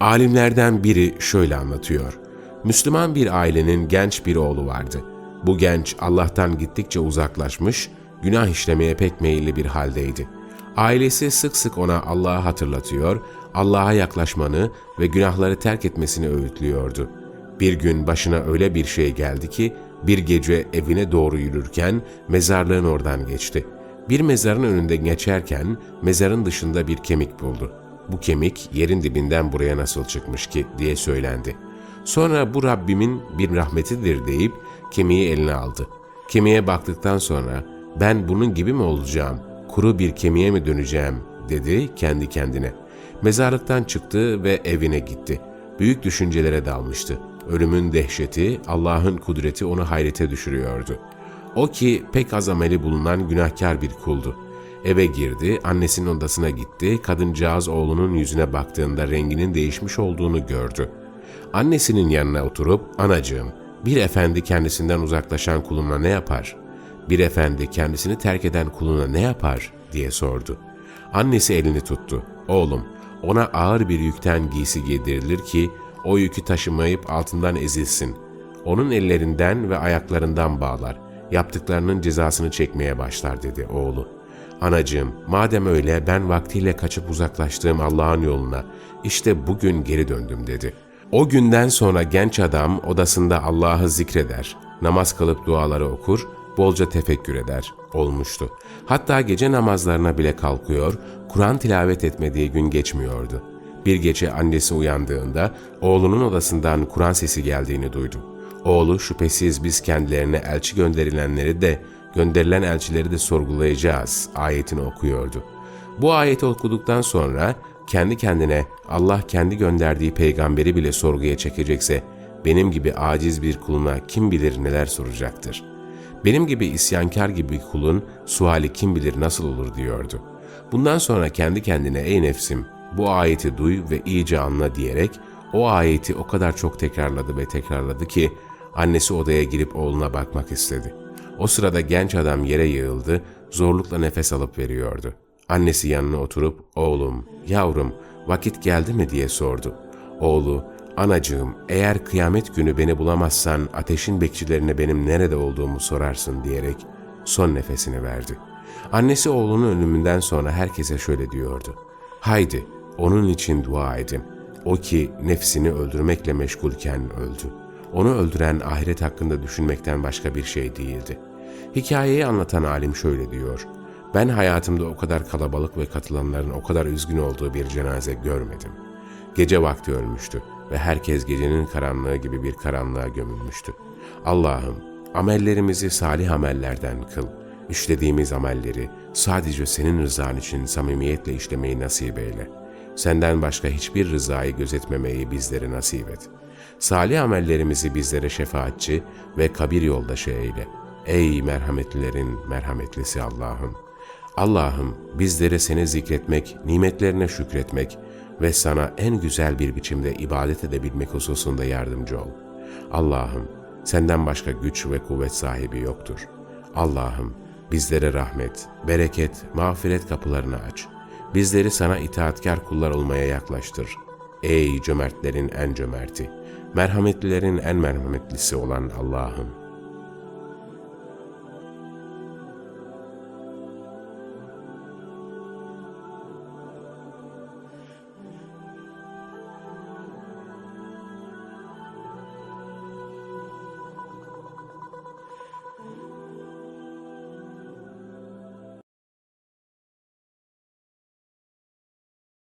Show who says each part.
Speaker 1: Alimlerden biri şöyle anlatıyor. Müslüman bir ailenin genç bir oğlu vardı. Bu genç Allah'tan gittikçe uzaklaşmış, günah işlemeye pek meyilli bir haldeydi. Ailesi sık sık ona Allah'ı hatırlatıyor, Allah'a yaklaşmanı ve günahları terk etmesini öğütlüyordu. Bir gün başına öyle bir şey geldi ki, bir gece evine doğru yürürken mezarlığın oradan geçti. Bir mezarın önünde geçerken mezarın dışında bir kemik buldu. Bu kemik yerin dibinden buraya nasıl çıkmış ki diye söylendi. Sonra bu Rabbimin bir rahmetidir deyip kemiği eline aldı. Kemiğe baktıktan sonra ben bunun gibi mi olacağım, kuru bir kemiğe mi döneceğim dedi kendi kendine. Mezarlıktan çıktı ve evine gitti. Büyük düşüncelere dalmıştı. Ölümün dehşeti, Allah'ın kudreti onu hayrete düşürüyordu. O ki pek az ameli bulunan günahkar bir kuldu. Eve girdi, annesinin odasına gitti, kadıncağız oğlunun yüzüne baktığında renginin değişmiş olduğunu gördü. Annesinin yanına oturup, anacığım, bir efendi kendisinden uzaklaşan kuluna ne yapar? Bir efendi kendisini terk eden kuluna ne yapar? diye sordu. Annesi elini tuttu. Oğlum, ona ağır bir yükten giysi giydirilir ki, o yükü taşımayıp altından ezilsin. Onun ellerinden ve ayaklarından bağlar. Yaptıklarının cezasını çekmeye başlar dedi oğlu. Anacığım, madem öyle ben vaktiyle kaçıp uzaklaştığım Allah'ın yoluna, işte bugün geri döndüm dedi. O günden sonra genç adam odasında Allah'ı zikreder, namaz kılıp duaları okur, bolca tefekkür eder, olmuştu. Hatta gece namazlarına bile kalkıyor, Kur'an tilavet etmediği gün geçmiyordu. Bir gece annesi uyandığında oğlunun odasından Kur'an sesi geldiğini duydu. Oğlu şüphesiz biz kendilerine elçi gönderilenleri de gönderilen elçileri de sorgulayacağız ayetini okuyordu. Bu ayeti okuduktan sonra kendi kendine Allah kendi gönderdiği peygamberi bile sorguya çekecekse benim gibi aciz bir kuluna kim bilir neler soracaktır. Benim gibi isyankar gibi kulun suali kim bilir nasıl olur diyordu. Bundan sonra kendi kendine ey nefsim bu ayeti duy ve iyice anla diyerek o ayeti o kadar çok tekrarladı ve tekrarladı ki annesi odaya girip oğluna bakmak istedi. O sırada genç adam yere yığıldı, zorlukla nefes alıp veriyordu. Annesi yanına oturup oğlum, yavrum vakit geldi mi diye sordu. Oğlu, anacığım eğer kıyamet günü beni bulamazsan ateşin bekçilerine benim nerede olduğumu sorarsın diyerek son nefesini verdi. Annesi oğlunun ölümünden sonra herkese şöyle diyordu. Haydi onun için dua edin. O ki nefsini öldürmekle meşgulken öldü. Onu öldüren ahiret hakkında düşünmekten başka bir şey değildi. Hikayeyi anlatan alim şöyle diyor. Ben hayatımda o kadar kalabalık ve katılanların o kadar üzgün olduğu bir cenaze görmedim. Gece vakti ölmüştü ve herkes gecenin karanlığı gibi bir karanlığa gömülmüştü. Allah'ım amellerimizi salih amellerden kıl. İşlediğimiz amelleri sadece senin rızan için samimiyetle işlemeyi nasip eyle. Senden başka hiçbir rızayı gözetmemeyi bizlere nasip et. Salih amellerimizi bizlere şefaatçi ve kabir yoldaşı eyle. Ey merhametlilerin merhametlisi Allah'ım! Allah'ım bizlere seni zikretmek, nimetlerine şükretmek ve sana en güzel bir biçimde ibadet edebilmek hususunda yardımcı ol. Allah'ım senden başka güç ve kuvvet sahibi yoktur. Allah'ım bizlere rahmet, bereket, mağfiret kapılarını aç. Bizleri sana itaatkar kullar olmaya yaklaştır. Ey cömertlerin en cömerti, merhametlilerin en merhametlisi olan Allah'ım!